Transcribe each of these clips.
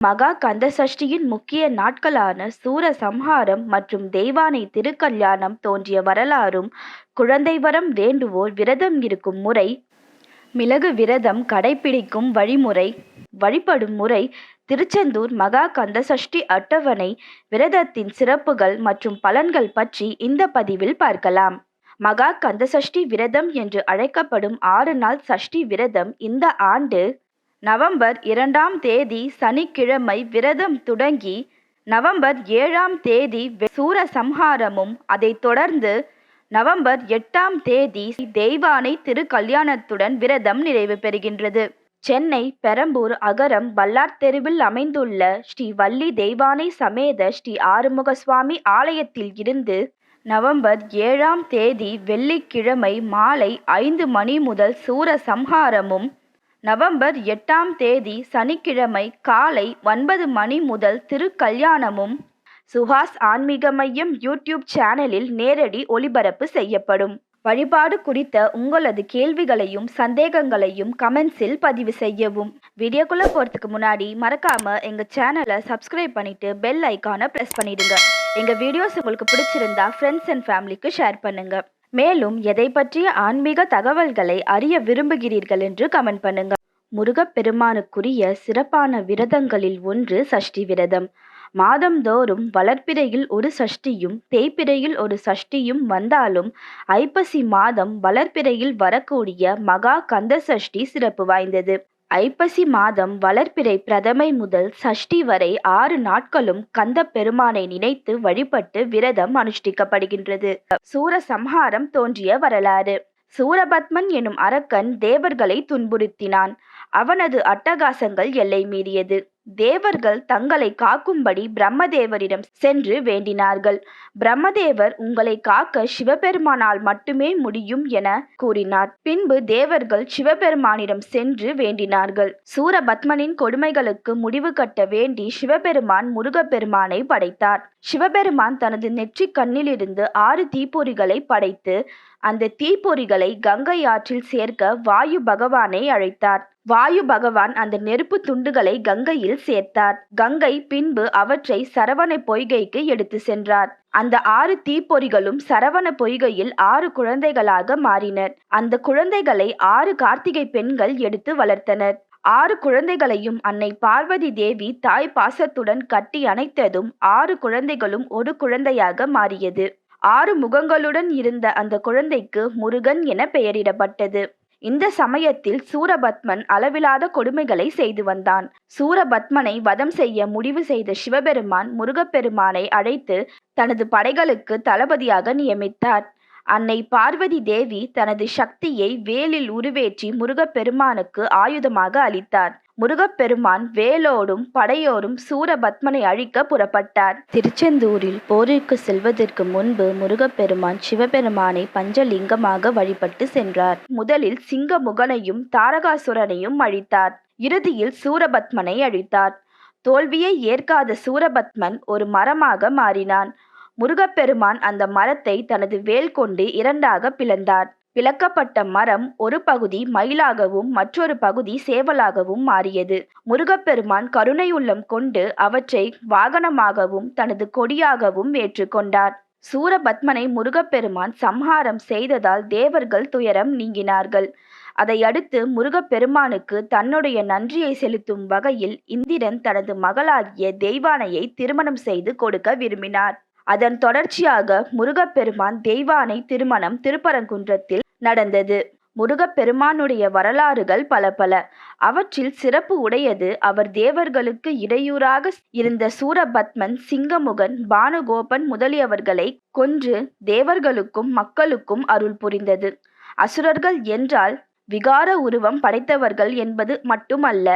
மகா கந்தசஷ்டியின் முக்கிய நாட்களான சூர சம்ஹாரம் மற்றும் தெய்வானை திருக்கல்யாணம் தோன்றிய வரலாறும் குழந்தை வரம் வேண்டுவோர் விரதம் இருக்கும் முறை மிளகு விரதம் கடைப்பிடிக்கும் வழிமுறை வழிபடும் முறை திருச்செந்தூர் மகா கந்தசஷ்டி அட்டவணை விரதத்தின் சிறப்புகள் மற்றும் பலன்கள் பற்றி இந்த பதிவில் பார்க்கலாம். மகா கந்தசஷ்டி விரதம் என்று அழைக்கப்படும் ஆறு நாள் சஷ்டி விரதம் இந்த ஆண்டு நவம்பர் இரண்டாம் தேதி சனிக்கிழமை விரதம் தொடங்கி நவம்பர் ஏழாம் தேதி சூரசம்ஹாரமும் அதைத் தொடர்ந்து நவம்பர் எட்டாம் தேதி தெய்வானை திருக்கல்யாணத்துடன் விரதம் நிறைவு பெறுகின்றது. சென்னை பெரம்பூர் அகரம் வல்லார் தெருவில் அமைந்துள்ள ஸ்ரீ வள்ளி தெய்வானை சமேத ஸ்ரீ ஆறுமுக சுவாமி ஆலயத்தில் இருந்து நவம்பர் ஏழாம் தேதி வெள்ளிக்கிழமை மாலை ஐந்து மணி முதல் சூரசம்ஹாரமும் நவம்பர் எட்டாம் தேதி சனிக்கிழமை காலை ஒன்பது மணி முதல் திருக்கல்யாணமும் சுஹாஸ் ஆன்மீக மையம் யூடியூப் சேனலில் நேரடி ஒளிபரப்பு செய்யப்படும். வழிபாடு குறித்த உங்களது கேள்விகளையும் சந்தேகங்களையும் கமெண்ட்ஸில் பதிவு செய்யவும். வீடியோக்குள்ளே போகிறதுக்கு முன்னாடி மறக்காம எங்கள் சேனலை சப்ஸ்கிரைப் பண்ணிட்டு பெல் ஐக்கானை ப்ரெஸ் பண்ணிடுங்க. எங்கள் வீடியோஸ் உங்களுக்கு பிடிச்சிருந்தா ஃப்ரெண்ட்ஸ் அண்ட் ஃபேமிலிக்கு ஷேர் பண்ணுங்க. மேலும் எதை பற்றிய ஆன்மீக தகவல்களை அறிய விரும்புகிறீர்கள் என்று கமெண்ட் பண்ணுங்க. முருகப்பெருமானுக்குரிய சிறப்பான விரதங்களில் ஒன்று சஷ்டி விரதம். மாதந்தோறும் வளர்ப்பிறையில் ஒரு சஷ்டியும் தேய்ப்பிறையில் ஒரு சஷ்டியும் வந்தாலும் ஐப்பசி மாதம் வளர்ப்பிறையில் வரக்கூடிய மகா கந்த சஷ்டி சிறப்பு வாய்ந்தது. ஐப்பசி மாதம் வளர்ப்பிறை பிரதமை முதல் சஷ்டி வரை ஆறு நாட்களும் கந்த பெருமானை நினைத்து வழிபட்டு விரதம் அனுஷ்டிக்கப்படுகின்றது. சூரசம்ஹாரம் தோன்றிய வரலாறு. சூரபத்மன் எனும் அரக்கன் தேவர்களை துன்புறுத்தினான். அவனது அட்டகாசங்கள் எல்லை மீறியது. தேவர்கள் தங்களை காக்கும்படி பிரம்மதேவரிடம் சென்று வேண்டினார்கள். பிரம்மதேவர் உங்களை காக்க சிவபெருமானால் மட்டுமே முடியும் என கூறினார். பின்பு தேவர்கள் சிவபெருமானிடம் சென்று வேண்டினார்கள். சூரபத்மனின் கொடுமைகளுக்கு முடிவு கட்ட வேண்டி சிவபெருமான் முருகப்பெருமானை படைத்தார். சிவபெருமான் தனது நெற்றி கண்ணிலிருந்து ஆறு தீப்பொறிகளை படைத்து அந்த தீப்பொறிகளை கங்கை ஆற்றில் சேர்க்க வாயு பகவானை அழைத்தார். வாயு பகவான் அந்த நெருப்பு துண்டுகளை கங்கையில் சேர்த்தார். கங்கை பின்பு அவற்றை சரவண பொய்கைக்கு எடுத்து சென்றார். அந்த ஆறு தீப்பொறிகளும் சரவண பொய்கையில் ஆறு குழந்தைகளாக மாறினர். அந்த குழந்தைகளை ஆறு கார்த்திகை பெண்கள் எடுத்து வளர்த்தனர். ஆறு குழந்தைகளையும் அன்னை பார்வதி தேவி தாய் பாசத்துடன் கட்டி அணைத்ததும் ஆறு குழந்தைகளும் ஒரு குழந்தையாக மாறியது. ஆறு முகங்களுடன் இருந்த அந்த குழந்தைக்கு முருகன் என பெயரிடப்பட்டது. இந்த சமயத்தில் சூரபத்மன் அளவிலாத கொடுமைகளை செய்து வந்தான். சூரபத்மனை வதம் செய்ய முடிவு செய்த சிவபெருமான் முருகப்பெருமானை அழைத்து தனது படைகளுக்கு தளபதியாக நியமித்தார். அன்னை பார்வதி தேவி தனது சக்தியை வேலில் உருவேற்றி முருகப்பெருமானுக்கு ஆயுதமாக அளித்தார். முருகப்பெருமான் வேலோடும் படையோடும் சூரபத்மனை அழிக்க புறப்பட்டார். திருச்செந்தூரில் போரிற்கு செல்வதற்கு முன்பு முருகப்பெருமான் சிவபெருமானை பஞ்சலிங்கமாக வழிபட்டு சென்றார். முதலில் சிங்கமுகனையும் தாரகாசுரனையும் அழித்தார். இறுதியில் சூரபத்மனை அழித்தார். தோல்வியை ஏற்காத சூரபத்மன் ஒரு மரமாக மாறினான். முருகப்பெருமான் அந்த மரத்தை தனது வேல் கொண்டு இரண்டாக பிளந்தார். இழக்கப்பட்ட மரம் ஒரு பகுதி மயிலாகவும் மற்றொரு பகுதி சேவலாகவும் மாறியது. முருகப்பெருமான் கருணையுள்ளம் கொண்டு அவற்றை வாகனமாகவும் தனது கொடியாகவும் ஏற்றுக்கொண்டார். சூரபத்மனை முருகப்பெருமான் சம்ஹாரம் செய்ததால் தேவர்கள் துயரம் நீங்கினார்கள். அதையடுத்து முருகப்பெருமானுக்கு தன்னுடைய நன்றியை செலுத்தும் வகையில் இந்திரன் தனது மகளாகிய தெய்வானையை திருமணம் செய்து கொடுக்க விரும்பினார். அதன் தொடர்ச்சியாக முருகப்பெருமான் தெய்வானை திருமணம் திருப்பரங்குன்றத்தில் நடந்தது. முருகப்பெருமானுடைய வரலாறுகள் பல பல. அவற்றில் சிறப்பு உடையது அவர் தேவர்களுக்கு இடையூறாக இருந்த சூரபத்மன் சிங்கமுகன் பானுகோபன் முதலியவர்களை கொன்று தேவர்களுக்கும் மக்களுக்கும் அருள் புரிந்தது. அசுரர்கள் என்றால் விகார உருவம் படைத்தவர்கள் என்பது மட்டுமல்ல.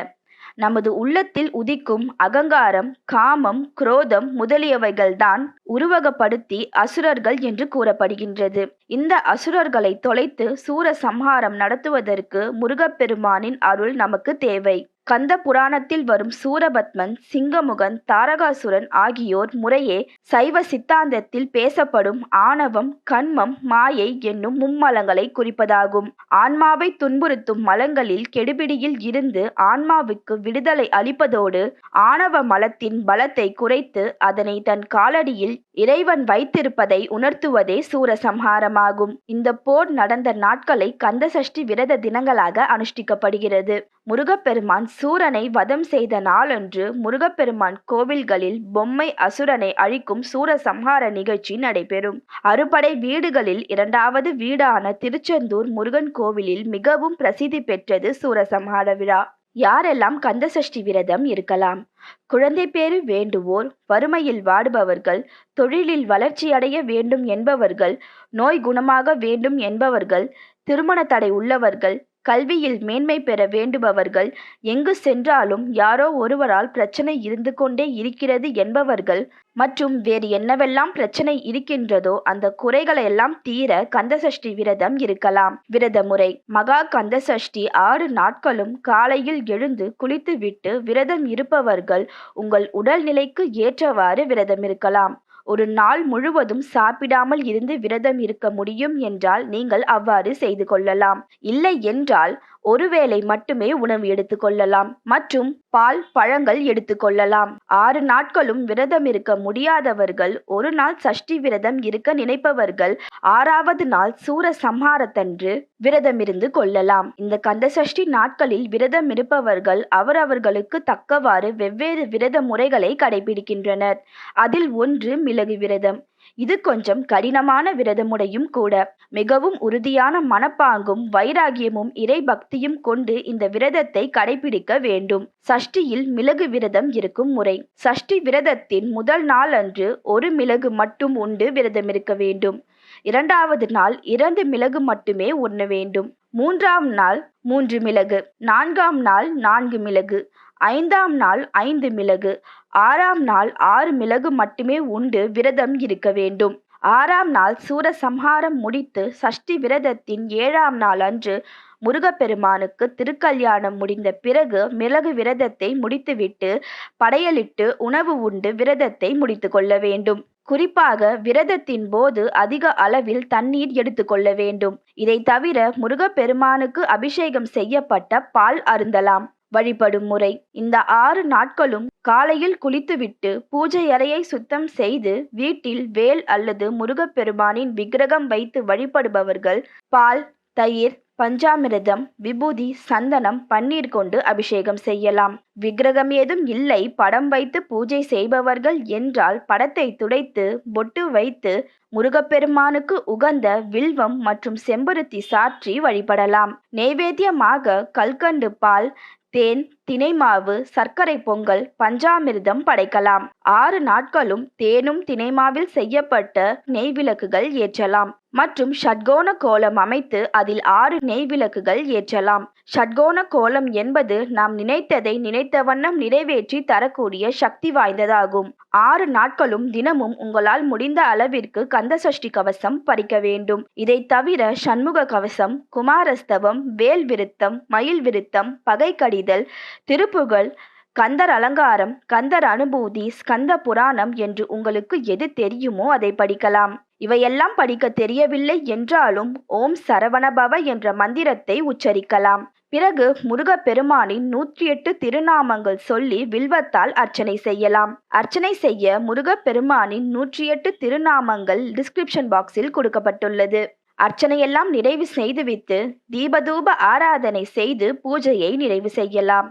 நமது உள்ளத்தில் உதிக்கும் அகங்காரம் காமம் குரோதம் முதலியவைகள்தான் உருவகப்படுத்தி அசுரர்கள் என்று கூறப்படுகின்றது. இந்த அசுரர்களை தொலைத்து சூர சம்ஹாரம் நடத்துவதற்கு முருகப்பெருமானின் அருள் நமக்கு தேவை. கந்த புராணத்தில் வரும் சூரபத்மன் சிங்கமுகன் தாரகாசுரன் ஆகியோர் முறையே சைவ சித்தாந்தத்தில் பேசப்படும் ஆணவம் கண்மம் மாயை என்னும் மும்மலங்களை குறிப்பதாகும். ஆன்மாவை துன்புறுத்தும் மலங்களில் கெடுபிடியில் இருந்து ஆன்மாவுக்கு விடுதலை அளிப்பதோடு ஆணவ மலத்தின் பலத்தை குறைத்து அதனை தன் காலடியில் இறைவன் வைத்திருப்பதை உணர்த்துவதே சூரசம்ஹாரமாகும். இந்த போர் நடந்த நாட்களை கந்தசஷ்டி விரத தினங்களாக அனுஷ்டிக்கப்படுகிறது. முருகப்பெருமான் சூரனை வதம் செய்த நாளன்று முருகப்பெருமான் கோவில்களில் பொம்மை அசுரனை அழிக்கும் சூரசம்ஹார நிகழ்ச்சி நடைபெறும். அறுபடை வீடுகளில் இரண்டாவது வீடான திருச்செந்தூர் முருகன் கோவிலில் மிகவும் பிரசித்தி பெற்றது சூரசம்ஹார விழா. யாரெல்லாம் கந்தசஷ்டி விரதம் இருக்கலாம்? குழந்தை பேறு வேண்டுவோர் வறுமையில் வாடுபவர்கள் தொழிலில் வளர்ச்சியடைய வேண்டும் என்பவர்கள் நோய் குணமாக வேண்டும் என்பவர்கள் திருமண தடை உள்ளவர்கள் கல்வியில் மேன்மை பெற வேண்டுபவர்கள் எங்கு சென்றாலும் யாரோ ஒருவரால் பிரச்சனை இருந்து கொண்டே இருக்கிறது என்பவர்கள். மற்றும் வேறு என்னவெல்லாம் பிரச்சனை இருக்கின்றதோ அந்த குறைகளை எல்லாம் தீர கந்தசஷ்டி விரதம் இருக்கலாம். விரத முறை மகா கந்தசஷ்டி ஆறு நாட்களும் காலையில் எழுந்து குளித்துவிட்டு விரதம் இருப்பவர்கள் உங்கள் உடல்நிலைக்கு ஏற்றவாறு விரதம் இருக்கலாம். ஒரு நாள் முழுவதும் சாப்பிடாமல் இருந்து விரதம் இருக்க முடியும் என்றால் நீங்கள் அவ்வாறு செய்து கொள்ளலாம். இல்லை என்றால் ஒருவேளை மட்டுமே உணவு எடுத்துக்கொள்ளலாம் மற்றும் பால் பழங்கள் எடுத்துக்கொள்ளலாம் ஆறு நாட்களும் விரதம் இருக்க முடியாதவர்கள் ஒரு நாள் சஷ்டி விரதம் இருக்க நினைப்பவர்கள் ஆறாவது நாள் சூர சம்ஹாரத்தன்று விரதம் இருந்து கொள்ளலாம். இந்த கந்த சஷ்டி நாட்களில் விரதம் இருப்பவர்கள் அவரவர்களுக்கு தக்கவாறு வெவ்வேறு விரத முறைகளை கடைபிடிக்கின்றனர். அதில் ஒன்று மிளகு விரதம். இது கொஞ்சம் கடினமான விரதமுடையும் கூட. மிகவும் உறுதியான மனப்பாங்கும் வைராகியமும் இறை பக்தியும் கொண்டு இந்த விரதத்தை கடைபிடிக்க வேண்டும். சஷ்டியில் மிளகு விரதம் இருக்கும் முறை. சஷ்டி விரதத்தின் முதல் நாள் அன்று ஒரு மிளகு மட்டும் உண்டு விரதம் இருக்க வேண்டும். இரண்டாவது நாள் இரண்டு மிளகு மட்டுமே உண்ண வேண்டும். மூன்றாம் நாள் மூன்று மிளகு. நான்காம் நாள் நான்கு மிளகு. ஐந்தாம் நாள் ஐந்து மிளகு. ஆறாம் நாள் ஆறு மிளகு மட்டுமே உண்டு விரதம் இருக்க வேண்டும். ஆறாம் நாள் சூரசம்ஹாரம் முடித்து சஷ்டி விரதத்தின் ஏழாம் நாள் அன்று முருகப்பெருமானுக்கு திருக்கல்யாணம் முடிந்த பிறகு மிளகு விரதத்தை முடித்துவிட்டு படையலிட்டு உணவு உண்டு விரதத்தை முடித்து கொள்ள வேண்டும். குறிப்பாக விரதத்தின் போது அதிக அளவில் தண்ணீர் எடுத்துக்கொள்ள வேண்டும். இதை தவிர முருகப்பெருமானுக்கு அபிஷேகம் செய்யப்பட்ட பால் அருந்தலாம். வழிபடும் முறை. இந்த ஆறு நாட்களும் காலையில் குளித்துவிட்டு பூஜை அறையை சுத்தம் செய்து வீட்டில் வேல் அல்லது முருகப்பெருமானின் விக்கிரகம் வைத்து வழிபடுபவர்கள் பால் தயிர் பஞ்சாமிரதம் விபூதி சந்தனம் பன்னீர் கொண்டு அபிஷேகம் செய்யலாம். விக்கிரகம் ஏதும் இல்லை. படம் வைத்து பூஜை செய்பவர்கள் என்றால் படத்தை துடைத்து பொட்டு வைத்து முருகப்பெருமானுக்கு உகந்த வில்வம் மற்றும் செம்பருத்தி சாற்றி வழிபடலாம். நெய்வேத்தியமாக கல்கண்டு பால் தேன் தினைமாவு சர்க்கரை பொங்கல் பஞ்சாமிர்தம் படைக்கலாம். ஆறு நாட்களும் தேனும் தினைமாவில் செய்யப்பட்ட நெய் விளக்குகள் ஏற்றலாம். மற்றும் ஷட்கோண கோலம் அமைத்து அதில் ஆறு நெய் விளக்குகள் ஏற்றலாம். ஷட்கோண கோலம் என்பது நாம் நினைத்ததை நினைத்த வண்ணம் நிறைவேற்றி தரக்கூடிய சக்தி வாய்ந்ததாகும். ஆறு நாட்களும் தினமும் உங்களால் முடிந்த அளவிற்கு கந்த சஷ்டி கவசம் பறிக்க வேண்டும். இதை தவிர சண்முக கவசம் குமாரஸ்தவம் வேல் விருத்தம் மயில் விருத்தம் பகை கடிதல் திருப்புகழ் கந்தர் அலங்காரம் கந்தர் அனுபூதி ஸ்கந்த புராணம் என்று உங்களுக்கு எது தெரியுமோ அதை படிக்கலாம். இவையெல்லாம் படிக்க தெரியவில்லை என்றாலும் ஓம் சரவணபவ என்ற மந்திரத்தை உச்சரிக்கலாம். பிறகு முருகப்பெருமானின் நூற்றி எட்டு திருநாமங்கள் சொல்லி வில்வத்தால் அர்ச்சனை செய்யலாம். அர்ச்சனை செய்ய முருகப்பெருமானின் நூற்றி எட்டு திருநாமங்கள் டிஸ்கிரிப்ஷன் பாக்ஸில் கொடுக்கப்பட்டுள்ளது. அர்ச்சனையெல்லாம் நிறைவு செய்துவிட்டு தீபதூப ஆராதனை செய்து பூஜையை நிறைவு செய்யலாம்.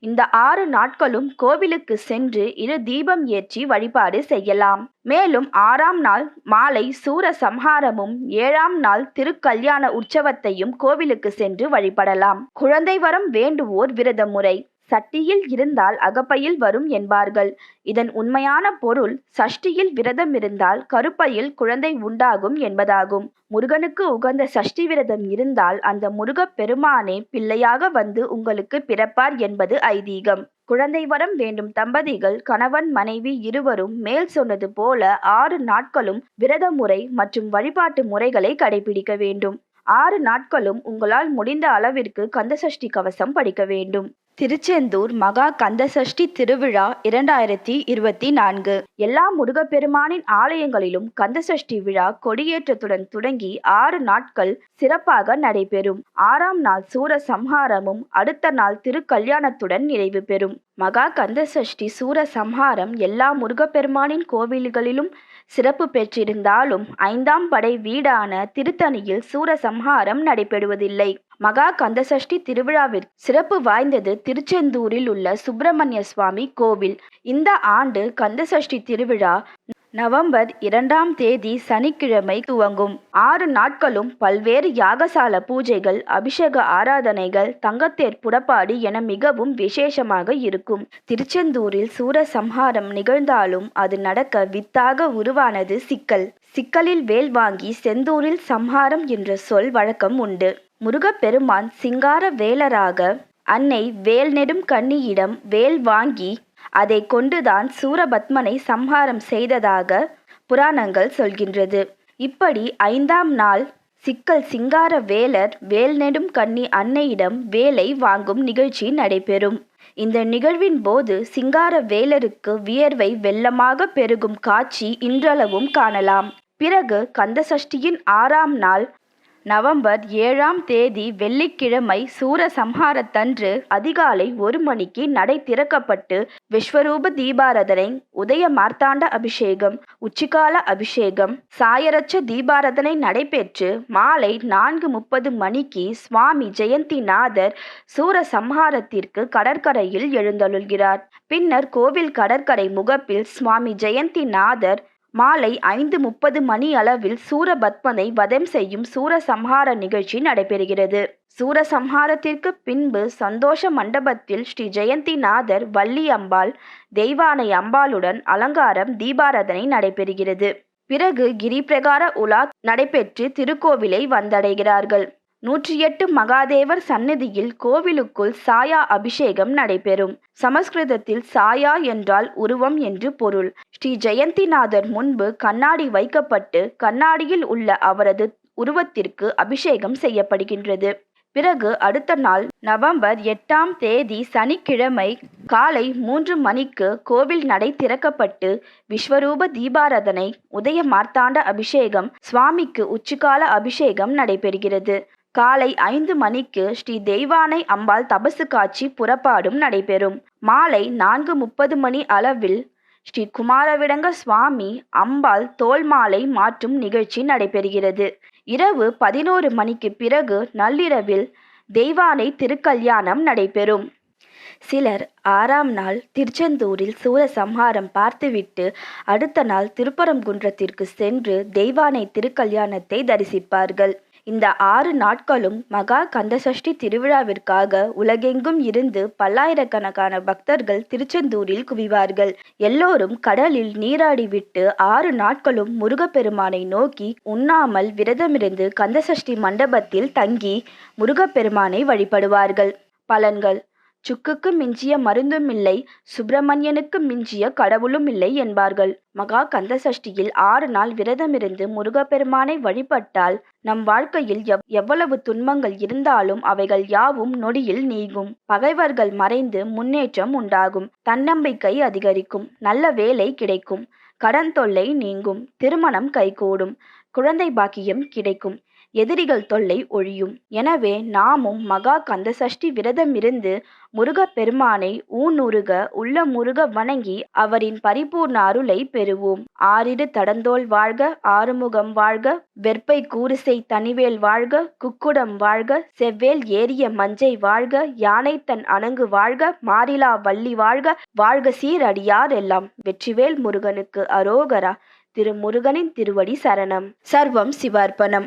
இந்த ஆறு நாட்களும் கோவிலுக்கு சென்று இரு தீபம் ஏற்றி வழிபாடு செய்யலாம். மேலும் ஆறாம் நாள் மாலை சூர சம்ஹாரமும் ஏழாம் நாள் திருக்கல்யாண உற்சவத்தையும் கோவிலுக்கு சென்று வழிபடலாம். குழந்தை வரம் வேண்டுவோர் விரத முறை சட்டியில் இருந்தால் அகப்பையில் வரும் என்பார்கள். இதன் உண்மையான பொருள் சஷ்டியில் விரதம் இருந்தால் கருப்பையில் குழந்தை உண்டாகும் என்பதாகும். முருகனுக்கு உகந்த சஷ்டி விரதம் இருந்தால் அந்த முருகப் பெருமானே பிள்ளையாக வந்து உங்களுக்கு பிறப்பார் என்பது ஐதீகம். குழந்தை வரம் வேண்டும் தம்பதிகள் கணவன் மனைவி இருவரும் மேல் சொன்னது போல ஆறு நாட்களும் விரத முறை மற்றும் வழிபாட்டு முறைகளை கடைபிடிக்க வேண்டும். ஆறு நாட்களும் உங்களால் முடிந்த அளவிற்கு கந்தசஷ்டி கவசம் படிக்க வேண்டும். திருச்செந்தூர் மகா கந்தசஷ்டி திருவிழா இரண்டாயிரத்தி இருபத்தி நான்கு. எல்லா முருகப்பெருமானின் ஆலயங்களிலும் கந்தசஷ்டி விழா கொடியேற்றத்துடன் தொடங்கி ஆறு நாட்கள் சிறப்பாக நடைபெறும். ஆறாம் நாள் சூர சம்ஹாரமும் அடுத்த நாள் திருக்கல்யாணத்துடன் நிறைவு பெறும். மகா கந்தசஷ்டி சூர சம்ஹாரம் எல்லா முருகப்பெருமானின் கோவில்களிலும் சிறப்பு பெற்றிருந்தாலும் ஐந்தாம் படை வீடான திருத்தணியில் சூரசம்ஹாரம் நடைபெறுவதில்லை. மகா கந்தசஷ்டி திருவிழாவிற்கு சிறப்பு வாய்ந்தது திருச்செந்தூரில் உள்ள சுப்பிரமணிய சுவாமி கோவில். இந்த ஆண்டு கந்தசஷ்டி திருவிழா நவம்பர் இரண்டாம் தேதி சனிக்கிழமை துவங்கும். ஆறு நாட்களும் பல்வேறு யாகசால பூஜைகள் அபிஷேக ஆராதனைகள் தங்கத்தேர் புறப்பாடு என மிகவும் விசேஷமாக இருக்கும். திருச்செந்தூரில் சூரசம்ஹாரம் நிகழ்ந்தாலும் அது நடக்க வித்தாக உருவானது சிக்கல். சிக்கலில் வேல் வாங்கி செந்தூரில் சம்ஹாரம் என்ற சொல் வழக்கம் உண்டு. முருகப்பெருமான் சிங்கார வேலராக அன்னை வேல் நெடும் கண்ணியிடம் வேல் வாங்கி அதை கொண்டுதான் சூரபத்மனை சம்ஹாரம் செய்ததாக புராணங்கள் சொல்கின்றது. இப்படி ஐந்தாம் நாள் சிக்கல் சிங்கார வேலர் வேல் நெடும் கண்ணி அன்னையிடம் வேலை வாங்கும் நிகழ்ச்சி நடைபெறும். இந்த நிகழ்வின் போது சிங்கார வேலருக்கு வியர்வை வெள்ளமாக பெருகும் காட்சி இன்றளவும் காணலாம். பிறகு கந்தசஷ்டியின் ஆறாம் நாள் நவம்பர் ஏழாம் தேதி வெள்ளிக்கிழமை சூரசம்ஹாரத்தன்று அதிகாலை ஒரு மணிக்கு நடை திறக்கப்பட்டு விஸ்வரூப தீபாரதனை உதய மார்த்தாண்ட அபிஷேகம் உச்சிகால அபிஷேகம் சாயரட்ச தீபாரதனை நடைபெற்று மாலை நான்கு முப்பது மணிக்கு சுவாமி ஜெயந்திநாதர் சூரசம்ஹாரத்திற்கு கடற்கரையில் எழுந்தருள்கிறார். பின்னர் கோவில் கடற்கரை முகப்பில் சுவாமி ஜெயந்திநாதர் மாலை ஐந்து முப்பது மணி அளவில் சூரபத்மனை வதம் செய்யும் சூரசம்ஹார நிகழ்ச்சி நடைபெறுகிறது. சூரசம்ஹாரத்திற்கு பின்பு சந்தோஷ மண்டபத்தில் ஸ்ரீ ஜெயந்திநாதர் வள்ளி அம்பாள் தெய்வானை அம்பாளுடன் அலங்காரம் தீபாராதனை நடைபெறுகிறது. பிறகு கிரிபிரகார உலா நடைபெற்று திருக்கோவிலை வந்தடைகிறார்கள். நூற்றி எட்டு மகாதேவர் சந்நிதியில் கோவிலுக்குள் சாயா அபிஷேகம் நடைபெறும். சமஸ்கிருதத்தில் சாயா என்றால் உருவம் என்று பொருள். ஸ்ரீ ஜெயந்திநாதர் முன்பு கண்ணாடி வைக்கப்பட்டு கண்ணாடியில் உள்ள அவரது உருவத்திற்கு அபிஷேகம் செய்யப்படுகின்றது. பிறகு அடுத்த நாள் நவம்பர் எட்டாம் தேதி சனிக்கிழமை காலை மூன்று மணிக்கு கோவில் நடை திறக்கப்பட்டு விஸ்வரூப தீபாரதனை உதய மார்த்தாண்ட அபிஷேகம் சுவாமிக்கு உச்சிகால அபிஷேகம் நடைபெறுகிறது. காலை ஐந்து மணிக்கு ஸ்ரீ தெய்வானை அம்பாள் தபசு காட்சி புறப்பாடும் நடைபெறும். மாலை நான்கு முப்பது மணி அளவில் ஸ்ரீ குமாரவிடங்க சுவாமி அம்பாள் தோல் மாலை மாற்றும் நிகழ்ச்சி நடைபெறுகிறது. இரவு பதினோரு மணிக்கு பிறகு நள்ளிரவில் தெய்வானை திருக்கல்யாணம் நடைபெறும். சிலர் ஆறாம் நாள் திருச்செந்தூரில் சூரசம்ஹாரம் பார்த்துவிட்டு அடுத்த நாள் திருப்பரங்குன்றத்திற்கு சென்று தெய்வானை திருக்கல்யாணத்தை தரிசிப்பார்கள். இந்த ஆறு நாட்களும் மகா கந்தசஷ்டி திருவிழாவிற்காக உலகெங்கும் இருந்து பல்லாயிரக்கணக்கான பக்தர்கள் திருச்செந்தூரில் குவிவார்கள். எல்லோரும் கடலில் நீராடிவிட்டு ஆறு நாட்களும் முருகப்பெருமானை நோக்கி உண்ணாமல் விரதமிருந்து கந்தசஷ்டி மண்டபத்தில் தங்கி முருகப்பெருமானை வழிபடுவார்கள். பலன்கள். சுக்குக்கு மிஞ்சிய மருந்தும் இல்லை சுப்பிரமணியனுக்கு மிஞ்சிய கடவுளும் இல்லை என்பார்கள். மகா கந்த சஷ்டியில் ஆறு நாள் விரதமிருந்து முருகப்பெருமானை வழிபட்டால் நம் வாழ்க்கையில் எவ் எவ்வளவு துன்பங்கள் இருந்தாலும் அவைகள் யாவும் நொடியில் நீங்கும். பகைவர்கள் மறைந்து முன்னேற்றம் உண்டாகும். தன்னம்பிக்கை அதிகரிக்கும். நல்ல வேலை கிடைக்கும். கடன் தொல்லை நீங்கும். திருமணம் கைகூடும். குழந்தை பாக்கியம் கிடைக்கும். எதிரிகள் தொல்லை ஒழியும். எனவே நாமும் மகா கந்தசஷ்டி விரதமிருந்து முருகப்பெருமானை ஊனுருக உள்ள முருக வணங்கி அவரின் பரிபூர்ண அருளை பெறுவோம். ஆறிடு தடந்தோல் வாழ்க ஆறுமுகம் வாழ்க வெற்பை கூரிசை தனிவேல் வாழ்க குக்குடம் வாழ்க செவ்வேல் ஏறிய மஞ்சை வாழ்க யானை தன் அணங்கு வாழ்க மாரிலா வள்ளி வாழ்க வாழ்க சீரடியார் எல்லாம். வெற்றிவேல் முருகனுக்கு அரோகரா திரு முருகனின் திருவடி சரணம். சர்வம் சிவார்ப்பணம்.